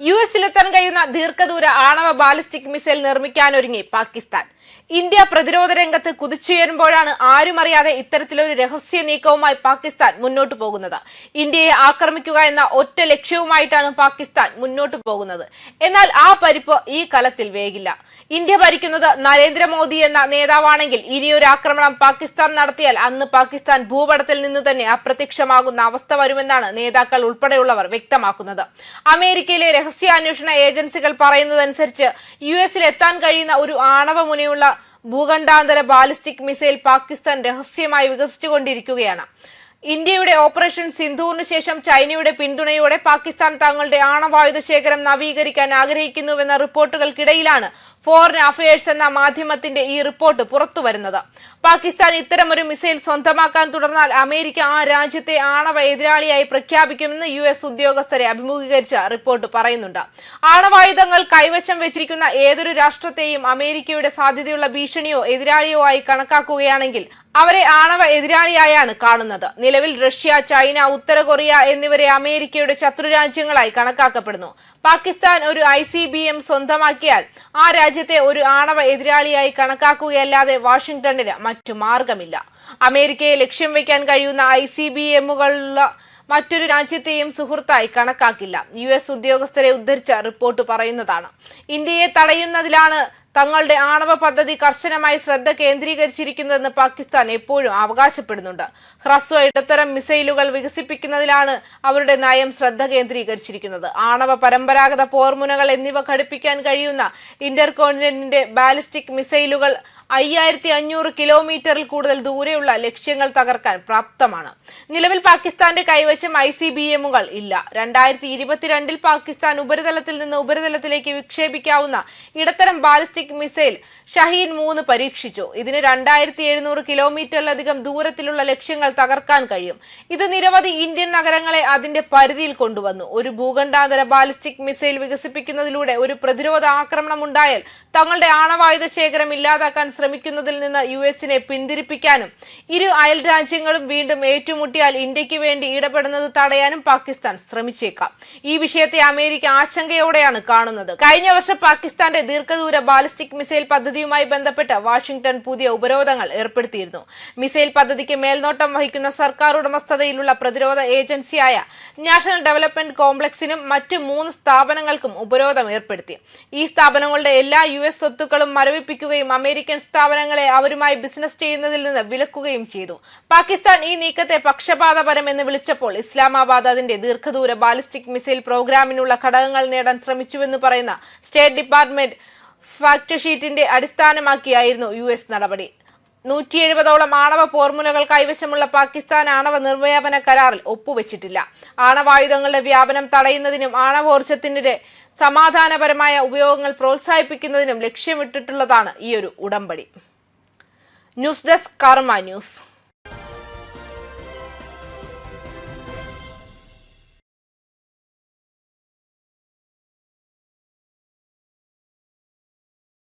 U എസിലെത്താൻ കഴിയുന്ന ദീർഘദൂര ആണവ ബാലിസ്റ്റിക് മിസൈൽ നിർമ്മിക്കാനൊരുങ്ങി പാകിസ്ഥാൻ. ഇന്ത്യ പ്രതിരോധ രംഗത്ത് കുതിച്ചുയരുമ്പോഴാണ് ആരുമറിയാതെ ഇത്തരത്തിലൊരു രഹസ്യ നീക്കവുമായി പാകിസ്ഥാൻ മുന്നോട്ടു പോകുന്നത്. ഇന്ത്യയെ ആക്രമിക്കുക എന്ന ഒറ്റ ലക്ഷ്യവുമായിട്ടാണ് പാകിസ്ഥാൻ മുന്നോട്ടു പോകുന്നത്. എന്നാൽ ആ പരിപ്പ് ഈ കലത്തിൽ വേഗില്ല ഇന്ത്യ ഭരിക്കുന്നത് നരേന്ദ്രമോദി എന്ന നേതാവാണെങ്കിൽ ഇനിയൊരു ആക്രമണം പാകിസ്ഥാൻ നടത്തിയാൽ അന്ന് പാകിസ്ഥാൻ ഭൂപടത്തിൽ നിന്ന് തന്നെ അപ്രത്യക്ഷമാകുന്ന അവസ്ഥ വരുമെന്നാണ് നേതാക്കൾ ഉൾപ്പെടെയുള്ളവർ വ്യക്തമാക്കുന്നത്. അമേരിക്കയിലെ രഹസ്യാന്വേഷണ ഏജൻസികൾ പറയുന്നതനുസരിച്ച് യു എസിൽ എത്താൻ കഴിയുന്ന ഒരു ആണവ മുനയുള്ള ഭൂഖണ്ഡാന്തര ബാലിസ്റ്റിക് മിസൈൽ പാകിസ്ഥാൻ രഹസ്യമായി വികസിച്ചുകൊണ്ടിരിക്കുകയാണ്. ഇന്ത്യയുടെ ഓപ്പറേഷൻ സിന്ധുവിന് ശേഷം ചൈനയുടെ പിന്തുണയോടെ പാകിസ്ഥാൻ തങ്ങളുടെ ആണവായുധ ശേഖരം നവീകരിക്കാൻ ആഗ്രഹിക്കുന്നുവെന്ന റിപ്പോർട്ടുകൾക്കിടയിലാണ് ഫോറിൻ അഫയേഴ്സ് എന്ന മാധ്യമത്തിന്റെ ഈ റിപ്പോർട്ട് പുറത്തുവരുന്നത്. പാകിസ്ഥാൻ ഇത്തരമൊരു മിസൈൽ സ്വന്തമാക്കാൻ തുടർന്നാൽ അമേരിക്ക ആ രാജ്യത്തെ ആണവ എതിരാളിയായി പ്രഖ്യാപിക്കുമെന്ന് യു എസ് ഉദ്യോഗസ്ഥരെ അഭിമുഖീകരിച്ച റിപ്പോർട്ട് പറയുന്നുണ്ട്. ആണവായുധങ്ങൾ കൈവശം വെച്ചിരിക്കുന്ന ഏതൊരു രാഷ്ട്രത്തെയും അമേരിക്കയുടെ സാധ്യതയുള്ള ഭീഷണിയോ എതിരാളിയോ ആയി കണക്കാക്കുകയാണെങ്കിൽ അവരെ ആണവ എതിരാളിയായാണ് കാണുന്നത്. നിലവിൽ റഷ്യ ചൈന ഉത്തര കൊറിയ എന്നിവരെ അമേരിക്കയുടെ ശത്രുരാജ്യങ്ങളായി കണക്കാക്കപ്പെടുന്നു. പാകിസ്ഥാൻ ഒരു ഐ സി ബി എം സ്വന്തമാക്കിയാൽ ആ രാജ്യത്തെ ഒരു ആണവ എതിരാളിയായി കണക്കാക്കുകയല്ലാതെ വാഷിംഗ്ടണിന് മറ്റു മാർഗമില്ല. അമേരിക്കയെ ലക്ഷ്യം വയ്ക്കാൻ കഴിയുന്ന ഐ സി ബി എമ്മുകളുള്ള മറ്റൊരു രാജ്യത്തെയും സുഹൃത്തായി കണക്കാക്കില്ല. യു എസ് ഉദ്യോഗസ്ഥരെ ഉദ്ധരിച്ച റിപ്പോർട്ട് പറയുന്നതാണ്. ഇന്ത്യയെ തടയുന്നതിലാണ് തങ്ങളുടെ ആണവ പദ്ധതി കർശനമായി ശ്രദ്ധ കേന്ദ്രീകരിച്ചിരിക്കുന്നതെന്ന് പാകിസ്ഥാൻ എപ്പോഴും അവകാശപ്പെടുന്നുണ്ട്. ഹ്രസ്വ ഇടത്തരം മിസൈലുകൾ വികസിപ്പിക്കുന്നതിലാണ് അവരുടെ നയം ശ്രദ്ധ കേന്ദ്രീകരിച്ചിരിക്കുന്നത്. ആണവ പരമ്പരാഗത പോർമുനകൾ എന്നിവ ഘടിപ്പിക്കാൻ കഴിയുന്ന ഇന്റർകോണ്ടിനെന്റിന്റെ ബാലിസ്റ്റിക് മിസൈലുകൾ അയ്യായിരത്തി അഞ്ഞൂറ് കിലോമീറ്ററിൽ കൂടുതൽ ദൂരെയുള്ള ലക്ഷ്യങ്ങൾ തകർക്കാൻ പ്രാപ്തമാണ്. നിലവിൽ പാകിസ്ഥാന്റെ കൈവശം ഐ സി ബി എമ്മുകൾ ഇല്ല. രണ്ടായിരത്തി ഇരുപത്തിരണ്ടിൽ പാകിസ്ഥാൻ ഉപരിതലത്തിൽ നിന്ന് ഉപരിതലത്തിലേക്ക് വിക്ഷേപിക്കാവുന്ന ഇടത്തരം ബാലിസ്റ്റിക് മിസൈൽ ഷഹീൻ മൂന്ന് പരീക്ഷിച്ചു. ഇതിന് രണ്ടായിരത്തി എഴുന്നൂറ് കിലോമീറ്ററിലധികം ദൂരത്തിലുള്ള ലക്ഷ്യങ്ങൾ തകർക്കാൻ കഴിയും. ഇത് നിരവധി ഇന്ത്യൻ നഗരങ്ങളെ അതിന്റെ പരിധിയിൽ കൊണ്ടുവന്നു. ഒരു ഭൂഖണ്ഡാന്തര ബാലിസ്റ്റിക് മിസൈൽ വികസിപ്പിക്കുന്നതിലൂടെ ഒരു പ്രതിരോധ ആക്രമണം ഉണ്ടായാൽ തങ്ങളുടെ ആണവായുധ ശേഖരം ഇല്ലാതാക്കാൻ ശ്രമിക്കുന്നതിൽ നിന്ന് യു എസിനെ പിന്തിരിപ്പിക്കാനും ഇരു അയൽ രാജ്യങ്ങളും വീണ്ടും ഏറ്റുമുട്ടിയാൽ ഇന്ത്യയ്ക്ക് വേണ്ടി ഇടപെടുന്നത് തടയാനും പാകിസ്ഥാൻ ശ്രമിച്ചേക്കാം. ഈ വിഷയത്തെ അമേരിക്ക ആശങ്കയോടെയാണ് കാണുന്നത്. കഴിഞ്ഞ വർഷം പാകിസ്ഥാന്റെ ദീർഘദൂര ബാലിസ്റ്റിക് മിസൈൽ പദ്ധതിയുമായി ബന്ധപ്പെട്ട് വാഷിംഗ്ടൺ പുതിയ ഉപരോധങ്ങൾ ഏർപ്പെടുത്തിയിരുന്നു. മിസൈൽ പദ്ധതിക്ക് മേൽനോട്ടം വഹിക്കുന്ന സർക്കാർ ഉടമസ്ഥതയിലുള്ള പ്രതിരോധ ഏജൻസിയായ നാഷണൽ ഡെവലപ്മെന്റ് കോംപ്ലക്സിനും മറ്റ് മൂന്ന് സ്ഥാപനങ്ങൾക്കും ഉപരോധം ഏർപ്പെടുത്തി. ഈ സ്ഥാപനങ്ങളുടെ എല്ലാ യു എസ് സ്വത്തുക്കളും മരവിപ്പിക്കുകയും അമേരിക്കൻ സ്ഥാപനങ്ങളെ അവരുമായി ബിസിനസ് ചെയ്യുന്നതിൽ നിന്ന് വിലക്കുകയും ചെയ്തു. പാകിസ്ഥാൻ ഈ നീക്കത്തെ പക്ഷപാതപരം എന്ന് വിളിച്ചപ്പോൾ ഇസ്ലാമാബാദ് അതിന്റെ ദീർഘദൂര ബാലിസ്റ്റിക് മിസൈൽ പ്രോഗ്രാമിനുള്ള ഘടകങ്ങൾ നേടാൻ ശ്രമിച്ചുവെന്ന് പറയുന്ന സ്റ്റേറ്റ് ഡിപ്പാർട്ട്മെന്റ് ഫാക്ട് ഷീറ്റിന്റെ അടിസ്ഥാനമാക്കിയായിരുന്നു യു എസ് നടപടി. നൂറ്റി എഴുപതോളം ആണവ ഫോർമുലകൾ കൈവശമുള്ള പാകിസ്ഥാൻ ആണവ നിർവ്യാപന കരാറിൽ ഒപ്പുവെച്ചിട്ടില്ല. ആണവായുധങ്ങളുടെ വ്യാപനം തടയുന്നതിനും ആണവോർജത്തിന്റെ സമാധാനപരമായ ഉപയോഗങ്ങൾ പ്രോത്സാഹിപ്പിക്കുന്നതിനും ലക്ഷ്യമിട്ടിട്ടുള്ളതാണ് ഈ ഒരു ഉടമ്പടി. News desk Karma news.